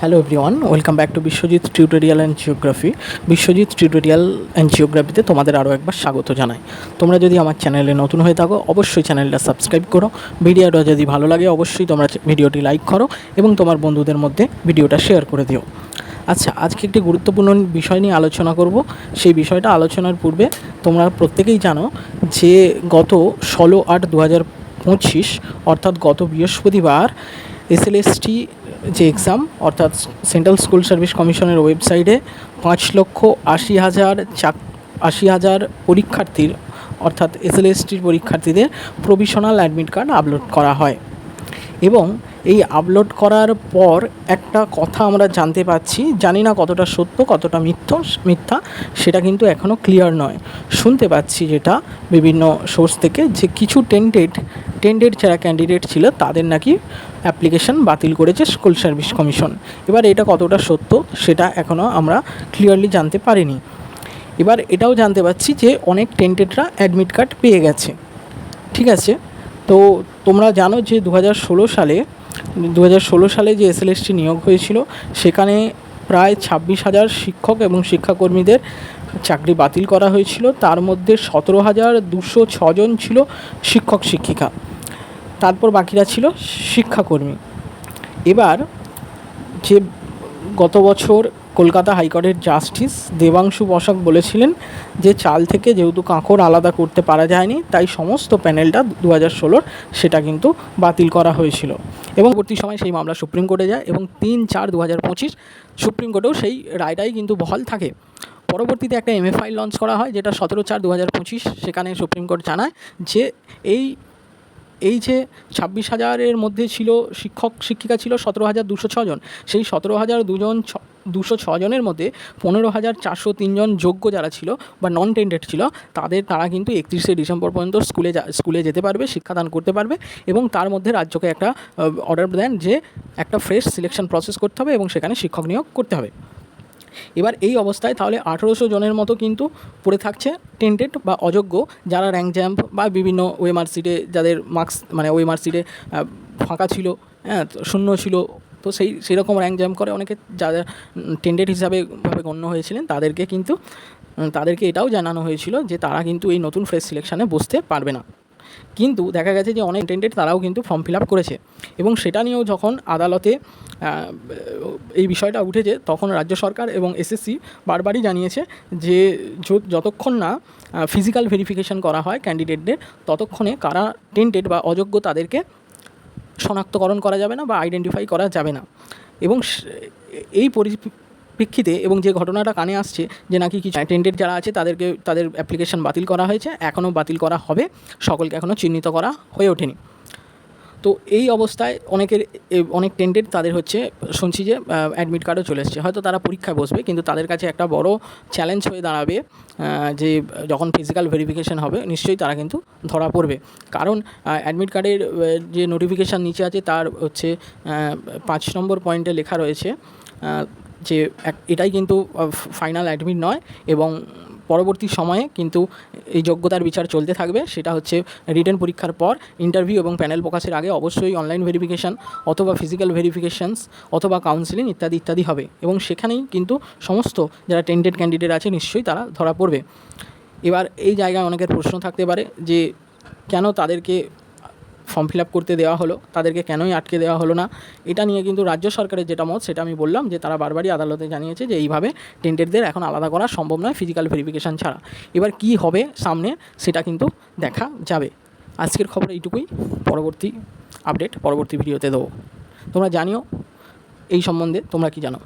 Hello everyone welcome back to Biswajit tutorial and geography Biswajit tutorial and জিওগ্রাফিতে তোমাদের আরও একবার স্বাগত জানাই। তোমরা যদি আমার চ্যানেলে নতুন হয়ে থাকো, অবশ্যই চ্যানেলটা সাবস্ক্রাইব করো। ভিডিওটা যদি ভালো লাগে, অবশ্যই তোমরা ভিডিওটি লাইক করো এবং তোমার বন্ধুদের মধ্যে ভিডিওটা শেয়ার করে দিও। আচ্ছা আজকে একটি গুরুত্বপূর্ণ বিষয় নিয়ে আলোচনা করব। সেই বিষয়টা আলোচনার পূর্বে তোমরা প্রত্যেকেই জানো যে গত ষোলো আট দু হাজার পঁচিশ, অর্থাৎ গত বৃহস্পতিবার এসএলএসটি যে এক্সাম অর্থাৎ সেন্ট্রাল স্কুল সার্ভিস কমিশনের ওয়েবসাইটে পাঁচ লক্ষ আশি হাজার চাক, আশি হাজার পরীক্ষার্থীর, অর্থাৎ এসএলএসটির পরীক্ষার্থীদের প্রভিশনাল অ্যাডমিট কার্ড আপলোড করা হয়। এবং এই আপলোড করার পর একটা কথা আমরা জানতে পাচ্ছি, জানি না কতটা সত্য, কতটা মিথ্য, মিথ্যা, সেটা কিন্তু এখনও ক্লিয়ার নয়। শুনতে পাচ্ছি যেটা বিভিন্ন সোর্স থেকে যে কিছু টেন্টেড টেন্টেড যারা ক্যান্ডিডেট ছিল, তাদের নাকি অ্যাপ্লিকেশন বাতিল করেছে স্কুল সার্ভিস কমিশন এবার এটা কতটা সত্য, সেটা এখনও আমরা ক্লিয়ারলি জানতে পারিনি। এবার এটাও জানতে পারছি যে অনেক টেন্টেডরা অ্যাডমিট কার্ড পেয়ে গেছে। ঠিক আছে? তো তোমরা জানো যে দু হাজার ষোলো সালে দু হাজার ষোলো সালে যে এসএলএসটি নিয়োগ হয়েছিল, সেখানে প্রায় ছাব্বিশ হাজার শিক্ষক এবং শিক্ষাকর্মীদের চাকরি বাতিল করা হয়েছিল। তার মধ্যে সতেরো হাজার দুশো ছজন ছিল শিক্ষক শিক্ষিকা তারপর বাকিরা ছিল শিক্ষাকর্মী। এবার যে গত বছর কলকাতা হাইকোর্টের জাস্টিস দেবাংশু বসাক বলেছিলেন যে চাল থেকে যেহেতু কাঁকড় আলাদা করতে পারা যায়নি, তাই সমস্ত প্যানেলটা দু হাজার ষোলোর সেটা কিন্তু বাতিল করা হয়েছিল। এবং পরবর্তী সময় সেই মামলা সুপ্রিম কোর্টে যায় এবং তিন চার দু হাজার পঁচিশ সুপ্রিম কোর্টেও সেই রায়টাই কিন্তু বহাল থাকে। পরবর্তীতে একটা এমএফআই লঞ্চ করা হয়, যেটা সতেরো চার দু হাজার পঁচিশ সেখানে সুপ্রিম কোর্ট জানায় যে এই এই যে ছাব্বিশ হাজারের মধ্যে ছিল শিক্ষক শিক্ষিকা ছিল সতেরো হাজার দুশো ছজন সেই সতেরো হাজার দুজন দুশো ছজনের মধ্যে পনেরো হাজার চারশো তিনজন যোগ্য যারা ছিল বা নন টেন্ডেড ছিল, তাদের তারা কিন্তু একত্রিশে ডিসেম্বর পর্যন্ত স্কুলে স্কুলে যেতে পারবে, শিক্ষাদান করতে পারবে এবং তার মধ্যে রাজ্যকে একটা অর্ডার দেন যে একটা ফ্রেশ সিলেকশন প্রসেস করতে হবে এবং সেখানে শিক্ষক নিয়োগ করতে হবে। এবার এই অবস্থায় তাহলে আঠেরোশো জনের মতো কিন্তু পড়ে থাকছে টেন্টেড বা অযোগ্য যারা র্যাঙ্ক জ্যাম্প বা বিভিন্ন ওয়েমার সিটে যাদের মার্কস মানে ওয়েমার সিটে ফাঁকা ছিল হ্যাঁ শূন্য ছিল, তো সেই, সেরকম র্যাঙ্ক জ্যাম্প করে অনেকে যারা টেন্ডেড হিসাবে ভাবে গণ্য হয়েছিলেন, তাদেরকে কিন্তু তাদেরকে এটাও জানানো হয়েছিল যে তারা কিন্তু এই নতুন ফ্রেশ সিলেকশানে বসতে পারবে না। কিন্তু দেখা গেছে যে অনেক টেন্ডেড তারাও কিন্তু ফর্ম ফিল আপ করেছে। এবং সেটা নিয়েও যখন আদালতে এই বিষয়টা উঠেছে, তখন রাজ্য সরকার এবং এসএসসি বারবারই জানিয়েছে যে যতক্ষণ না ফিজিক্যাল ভেরিফিকেশন করা হয় ক্যান্ডিডেটদের ততক্ষণে কারা টেন্টেড বা অযোগ্য তাদেরকে শনাক্তকরণ করা যাবে না বা আইডেন্টিফাই করা যাবে না। এবং এই পরিপ্রেক্ষিতে এবং যে ঘটনাটা কানে আসছে যে নাকি কিছু অ্যাটেন্ডেড যারা আছে তাদেরকে, তাদের অ্যাপ্লিকেশন বাতিল করা হয়েছে, এখনও বাতিল করা হবে, সকলকে এখনও চিহ্নিত করা হয়ে ওঠেনি। তো এই অবস্থায় অনেকের অনেক টেন্টেড তাদের হচ্ছে, শুনছি যে অ্যাডমিট কার্ডও চলে এসছে। হয়তো তারা পরীক্ষায় বসবে, কিন্তু তাদের কাছে একটা বড় চ্যালেঞ্জ হয়ে দাঁড়াবে যে যখন ফিজিক্যাল ভেরিফিকেশান হবে, নিশ্চয়ই তারা কিন্তু ধরা পড়বে। কারণ অ্যাডমিট কার্ডের যে নোটিফিকেশান নিচে আছে, তার হচ্ছে পাঁচ নম্বর পয়েন্টে লেখা রয়েছে যে এটাই কিন্তু ফাইনাল অ্যাডমিট নয় এবং পরবর্তী সময়ে কিন্তু এই যোগ্যতার বিচার চলতে থাকবে। সেটা হচ্ছে রিটার্ন পরীক্ষার পর ইন্টারভিউ এবং প্যানেল প্রকাশের আগে অবশ্যই অনলাইন ভেরিফিকেশান অথবা ফিজিক্যাল ভেরিফিকেশানস অথবা কাউন্সিলিং ইত্যাদি ইত্যাদি হবে। এবং সেখানেই কিন্তু সমস্ত যারা টেন্টেড ক্যান্ডিডেট আছে নিশ্চয়ই তারা ধরা পড়বে। এবার এই জায়গায় অনেকের প্রশ্ন থাকতে পারে যে কেন তাদেরকে ফর্ম ফিল আপ করতে দেওয়া হলো, তাদেরকে কেনই আটকে দেওয়া হলো না? এটা নিয়ে কিন্তু রাজ্য সরকারের যেটা মত, সেটা আমি বললাম যে তারা বারবারই আদালতে জানিয়েছে যে এইভাবে টেন্টেডদের এখন আলাদা করা সম্ভব নয় ফিজিক্যাল ভেরিফিকেশান ছাড়া। এবার কি হবে সামনে, সেটা কিন্তু দেখা যাবে। আজকের খবর এইটুকুই। পরবর্তী আপডেট পরবর্তী ভিডিওতে দেবো। তোমরা জানিও এই সম্বন্ধে, তোমরা কি জানো?